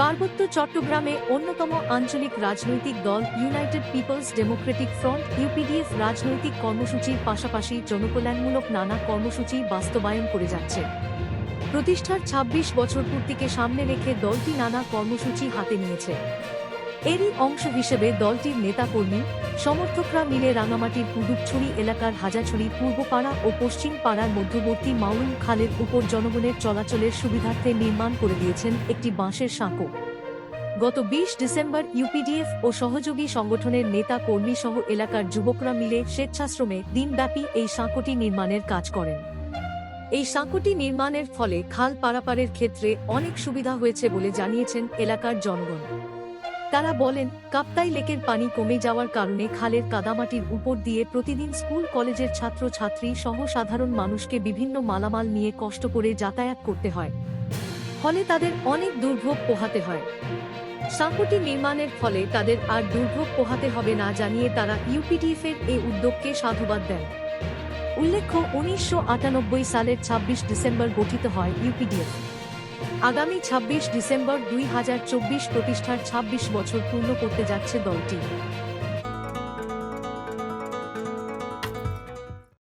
পার্বত্য চট্টগ্রামে অন্যতম আঞ্চলিক রাজনৈতিক দল United People's Democratic Front, UPDF রাজনৈতিক কর্মসূচির পাশাপাশি জনকল্যাণমূলক নানা কর্মসূচি বাস্তবায়ন করে যাচ্ছে। প্রতিষ্ঠার ২৬ বছর পূর্তিকে সামনে রেখে দলটি নানা কর্মসূচি হাতে নিয়েছে। এরই অংশ হিসেবে দলটির নেতাকর্মী সমর্থকরা মিলে রাঙামাটির কুদুপছড়ি এলাকার হাজাছড়ি, পূর্বপাড়া ও পশ্চিম পাড়ার মধ্যবর্তী মাউরুল খালের উপর জনগণের চলাচলের সুবিধার্থে নির্মাণ করে দিয়েছেন একটি বাঁশের সাঁকো। গত বিশ ডিসেম্বর ইউপিডিএফ ও সহযোগী সংগঠনের নেতা কর্মী সহ এলাকার যুবকরা মিলে স্বেচ্ছাশ্রমে দিনব্যাপী এই সাঁকোটি নির্মাণের কাজ করেন। এই সাঁকোটি নির্মাণের ফলে খাল পারাপারের ক্ষেত্রে অনেক সুবিধা হয়েছে বলে জানিয়েছেন এলাকার জনগণ। তারা বলেন, কাপ্তাই লেকের পানি কমে যাওয়ার কারণে খালের কাদামাটির উপর দিয়ে প্রতিদিন স্কুল, কলেজের ছাত্র ছাত্রী সহ সাধারণ মানুষকে বিভিন্ন মালামাল নিয়ে কষ্ট করে যাতায়াত করতে হয়। ফলে তাদের অনেক দুর্ভোগ পোহাতে হয়। সাঁকোটি নির্মাণের ফলে তাদের আর দুর্ভোগ পোহাতে হবে না জানিয়ে তারা ইউপিডিএফ এর এই উদ্যোগকে সাধুবাদ দেন। উল্লেখ্য, উনিশশো আটানব্বই সালের ২৬ ডিসেম্বর গঠিত হয় ইউপিডিএফ। আগামী ২৬ ডিসেম্বর দুই প্রতিষ্ঠার ২৬ বছর পূর্ণ করতে যাচ্ছে দলটি।